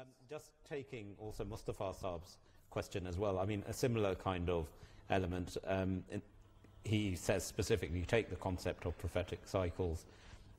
Um, just taking also Mustafa Saab's question as well, I mean, a similar kind of element. Um, he says specifically, you take the concept of prophetic cycles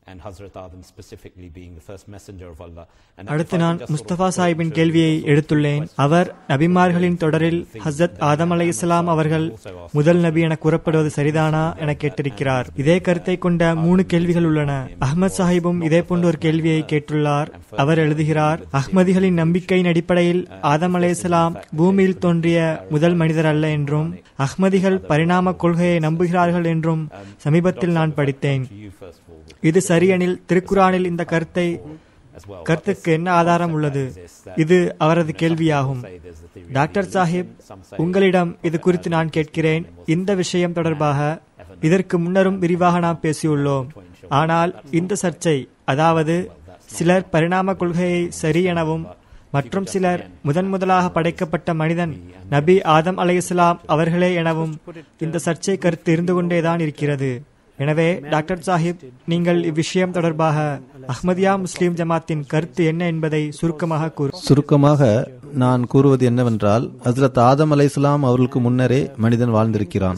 and Hazrat Adam specifically being the first messenger of Allah. And if அடுத்து நான் முஸ்தபா சாஹிப்பின் கேள்வியை எடுத்துள்ளேன். அவர் நபிமார்களின் தொடரில் ஹசரத் ஆதம் அலை இஸ்லாம் அவர்கள் முதல் நபி என கூறப்படுவது சரிதானா என கேட்டிருக்கிறார். இதே கருத்தை கொண்ட மூணு கேள்விகள் உள்ளன. அஹ்மத் சாஹிபும் இதே போன்ற ஒரு கேள்வியை கேட்டுள்ளார். அவர் எழுதுகிறார் அஹ்மதிகளின் நம்பிக்கையின் அடிப்படையில் ஆதம் அலை இஸ்லாம் பூமியில் தோன்றிய முதல் மனிதர் அல்ல என்றும் அஹ்மதிகள் பரிணாம கொள்கையை நம்புகிறார்கள் என்றும் சமீபத்தில் நான் படித்தேன். இது சரியெனில் திருக்குரானில் இந்த கருத்தை கருத்துக்கு என்ன ஆதாரம் உள்ளது? இது அவரது கேள்வியாகும். டாக்டர் சாஹிப் உங்களிடம் இது குறித்து நான் கேட்கிறேன். இந்த விஷயம் தொடர்பாக இதற்கு முன்னரும் விரிவாக நாம் பேசியுள்ளோம். ஆனால் இந்த சர்ச்சை அதாவது சிலர் பரிணாம கொள்கையை சரி எனவும் மற்றும் சிலர் முதன் முதலாக படைக்கப்பட்ட மனிதன் நபி ஆதம் அலைஹிஸ்ஸலாம் அவர்களே எனவும் இந்த சர்ச்சை கருத்து இருந்து கொண்டேதான் இருக்கிறது. எனவே டாக்டர் சாஹிப் நீங்கள் இவ்விஷயம் தொடர்பாக அஹ்மதியா முஸ்லீம் ஜமாத்தின் கருத்து என்ன என்பதை சுருக்கமாக கூறு. சுருக்கமாக நான் கூறுவது என்னவென்றால் ஹசரத் ஆதம் அலை இஸ்லாம் அவர்களுக்கு முன்னரே மனிதன் வாழ்ந்திருக்கிறான்.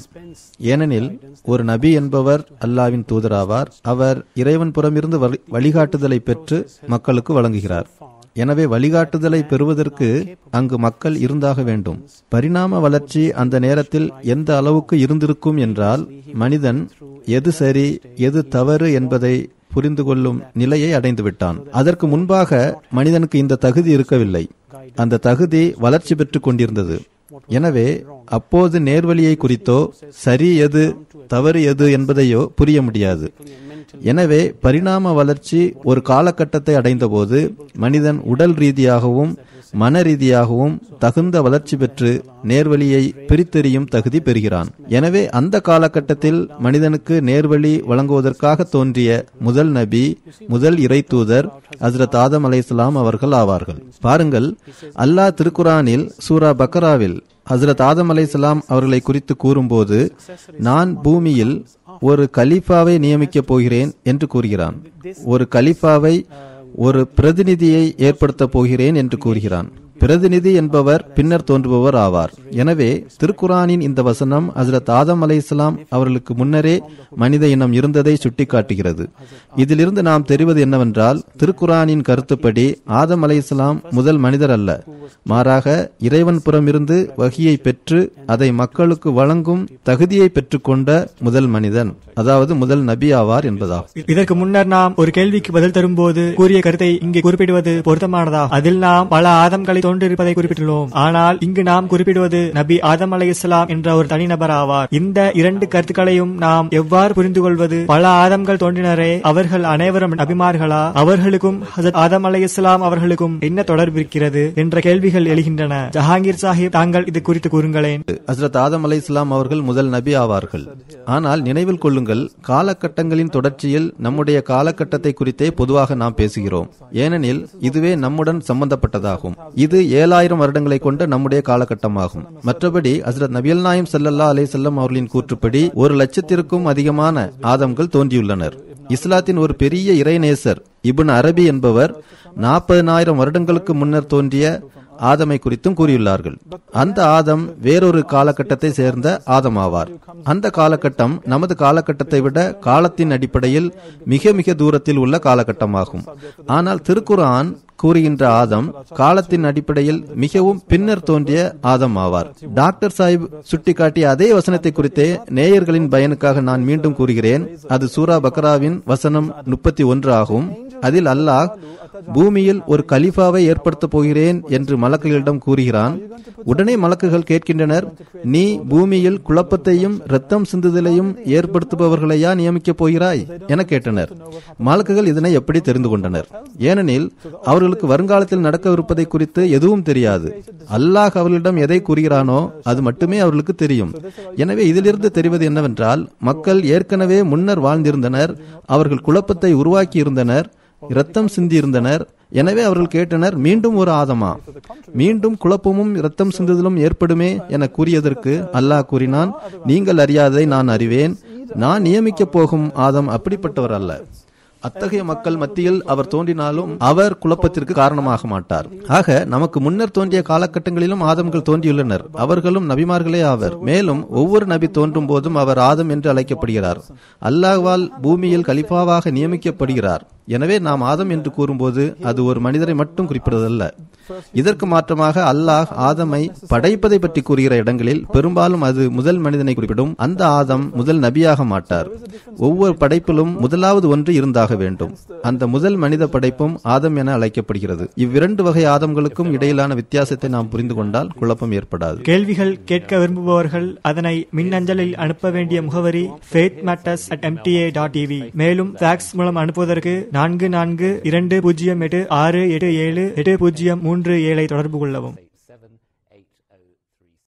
ஏனெனில் ஒரு நபி என்பவர் அல்லாவின் தூதராவார். அவர் இறைவன் புறமிருந்து வழி- வழிகாட்டுதலை பெற்று மக்களுக்கு வழங்குகிறார். எனவே வழிகாட்டுதலை பெறுவதற்கு அங்கு மக்கள் இருந்தாக வேண்டும். பரிணாம வளர்ச்சி அந்த நேரத்தில் எந்த அளவுக்கு இருந்திருக்கும் என்றால் மனிதன் எது சரி எது தவறு என்பதை புரிந்து கொள்ளும் நிலையை அடைந்துவிட்டான் அதற்கு முன்பாக மனிதனுக்கு இந்த தகுதி இருக்கவில்லை. அந்த தகுதி வளர்ச்சி பெற்றுக் கொண்டிருந்தது. எனவே அப்போது நேர்வழியை குறித்தோ சரி எது தவறு எது என்பதையோ புரிய முடியாது. எனவே பரிணாம வளர்ச்சி ஒரு காலகட்டத்தை அடைந்தபோது மனிதன் உடல் ரீதியாகவும் மன ரீதியாகவும் தகுந்த வளர்ச்சி பெற்று நேர்வழியை பிரித்தெறியும் தகுதி பெறுகிறான். எனவே அந்த காலகட்டத்தில் மனிதனுக்கு நேர்வழி வழங்குவதற்காக தோன்றிய முதல் நபி முதல் இறை தூதர் ஹசரத் ஆதம் அலைஹிஸ்ஸலாம் அவர்கள் ஆவார்கள். பாருங்கள் அல்லாஹ் திருக்குரானில் சூரா பக்கராவில் ஹசரத் ஆதம் அலைசலாம் அவர்களை குறித்து கூறும்போது நான் பூமியில் ஒரு கலீஃபாவை நியமிக்கப் போகிறேன் என்று கூறுகிறான். ஒரு கலீஃபாவை ஒரு பிரதிநிதியை ஏற்படுத்தப் போகிறேன் என்று கூறுகிறான். பிரதிநிதி என்பவர் பின்னர் தோன்றுபவர் ஆவார். எனவே திருக்குரானின் இந்த வசனம் ஹசரத் ஆதம் அலைஹிஸ்ஸலாம் அவர்களுக்கு முன்னரே மனித இனம் இருந்ததை சுட்டிக்காட்டுகிறது. இதிலிருந்து நாம் தெரிவது என்னவென்றால் திருக்குரானின் கருத்துப்படி ஆதம் அலைஹிஸ்ஸலாம் முதல் மனிதர் அல்ல. மாறாக இறைவன் புறமிருந்து வகியை பெற்று அதை மக்களுக்கு வழங்கும் தகுதியை பெற்றுக்கொண்ட முதல் மனிதன் அதாவது முதல் நபி ஆவார் என்பதாகும். இதற்கு முன்னர் நாம் ஒரு கேள்விக்கு பதில் தரும்போது கூறிய கருத்தை இங்கே குறிப்பிடுவது பொருத்தமானதா? அதில் நாம் பல ஆதம்களை தோன்றிருப்பதை குறிப்பிட்டுள்ளோம். ஆனால் இங்கு நாம் குறிப்பிடுவது நபி ஆதம் அலைஹிஸ்ஸலாம் என்ற ஒரு தனிநபர் ஆவார் இந்த இரண்டு கருத்துக்களையும் நாம் எவ்வாறு புரிந்து கொள்வது? பல ஆதம்கள் தோன்றினரே அவர்கள் அனைவரும் நபிமார்களா? அவர்களுக்கும் ஹசரத் ஆதம் இஸ்லாம் அவர்களுக்கும் என்ன தொடர்பு இருக்கிறது? என்ற கேள்விகள் எழுகின்றன. ஜஹாங்கீர் சாஹிப் தாங்கள் இது குறித்து கூறுங்களேன். ஹசரத் ஆதம் அலை இஸ்லாம் அவர்கள் முதல் நபி ஆவார்கள். ஆனால் நினைவில் கொள்ளுங்கள் காலகட்டங்களின் தொடர்ச்சியில் நம்முடைய காலகட்டத்தை குறித்தே பொதுவாக நாம் பேசுகிறோம். ஏனெனில் இதுவே நம்முடன் சம்பந்தப்பட்டதாகும். இது ஏழாயிரம் வருடங்களை கொண்ட நம்முடைய காலகட்டமாகும். மற்றபடி ஹஸ்ரத் நபியல் நாயம் சல்லல்லா அலை செல்லம் அவர்களின் கூற்றுப்படி ஒரு லட்சத்திற்கும் அதிகமான ஆதம்கள் தோன்றியுள்ளனர். இஸ்லாத்தின் ஒரு பெரிய இறைநேசர் இபுன் அரபி என்பவர் நாற்பதனாயிரம் வருடங்களுக்கு முன்னர் தோன்றிய ஆதமை குறித்தும் கூறியுள்ளார்கள். அந்த ஆதம் வேறொரு காலகட்டத்தை சேர்ந்த ஆதம் ஆவார் அந்த காலகட்டம் நமது காலகட்டத்தை விட காலத்தின் அடிப்படையில் மிக மிக தூரத்தில் உள்ள காலகட்டமாகும். ஆனால் திருக்குரான் கூறுகின்ற ஆதம் காலத்தின் அடிப்படையில் மிகவும் பின்னர் தோன்றிய ஆதம் ஆவார் டாக்டர் சாஹிப் சுட்டிக்காட்டிய அதே வசனத்தை குறித்தே நேயர்களின் பயனுக்காக நான் மீண்டும் கூறுகிறேன். அது சூரா பக்ராவின் வசனம் முப்பத்தி ஒன்று ஆகும். அதில் அல்லாஹ் பூமியில் ஒரு கலிஃபாவை ஏற்படுத்தப் போகிறேன் என்று மலக்குகளிடம் கூறுகிறான். உடனே மலக்குகள் கேட்கின்றனர் நீ பூமியில் குழப்பத்தையும் இரத்தம் சிந்துதலையும் ஏற்படுத்துபவர்களையா நியமிக்கப் போகிறாய்? என கேட்டனர். மலக்குகள் இதனை எப்படி தெரிந்து கொண்டனர்? ஏனெனில் அவர்களுக்கு வருங்காலத்தில் நடக்கவிருப்பதை குறித்து எதுவும் தெரியாது. அல்லாஹ் அவர்களிடம் எதை கூறுகிறானோ அது மட்டுமே அவர்களுக்கு தெரியும். எனவே இதிலிருந்து தெரிவது என்னவென்றால் மக்கள் ஏற்கனவே முன்னர் வாழ்ந்திருந்தனர் அவர்கள் குழப்பத்தை உருவாக்கி இருந்தனர் இரத்தம் சிந்தியிருந்தனர். எனவே அவர்கள் கேட்டனர் மீண்டும் ஒரு ஆதமா? மீண்டும் குழப்பமும் இரத்தம் சிந்துதலும் ஏற்படுமே என கூறியதற்கு அல்லாஹ் கூறினான் நீங்கள் அறியாததை நான் அறிவேன். நான் நியமிக்கப் போகும் ஆதம் அப்படிப்பட்டவர் அல்ல. அத்தகைய மக்கள் மத்தியில் அவர் தோன்றினாலும் அவர் குழப்பத்திற்கு காரணமாக மாட்டார். ஆக நமக்கு முன்னர் தோன்றிய காலகட்டங்களிலும் ஆதம்கள் தோன்றியுள்ளனர். அவர்களும் நபிமார்களே ஆவர். மேலும் ஒவ்வொரு நபி தோன்றும் போதும் அவர் ஆதம் என்று அழைக்கப்படுகிறார். அல்லாஹ்வால் பூமியில் கலிஃபாவாக நியமிக்கப்படுகிறார். எனவே நாம் ஆதம் என்று கூறும்போது அது ஒரு மனிதரை மட்டும் குறிப்பிடுவதல்ல. இதற்கு மாற்றமாக அல்லாஹ் ஆதமை படைப்பதை பற்றி கூறுகிற இடங்களில் பெரும்பாலும் அது முதல் மனிதனை குறிப்பிடும். அந்த ஆதம் முதல் நபியாக மாட்டார். ஒவ்வொரு படைப்பிலும் முதலாவது ஒன்று இருந்தாக வேண்டும். அந்த முதல் மனித படைப்பும் ஆதம் என அழைக்கப்படுகிறது. இவ்விரண்டு வகை ஆதம்களுக்கும் இடையிலான வித்தியாசத்தை நாம் புரிந்து கொண்டால் குழப்பம் ஏற்படாது. கேள்விகள் கேட்க விரும்புபவர்கள் அதனை மின்னஞ்சலில் அனுப்ப வேண்டிய முகவரி அட் எம்டிஏ டாட் டிவி மேலும் ஃபேக்ஸ் மூலம் அனுப்புவதற்கு நான்கு நான்கு இரண்டு பூஜ்ஜியம் எட்டு ஆறு எட்டு ஏழு எட்டு பூஜ்ஜியம் மூன்று ஏழை தொடர்பு கொள்ளவும்.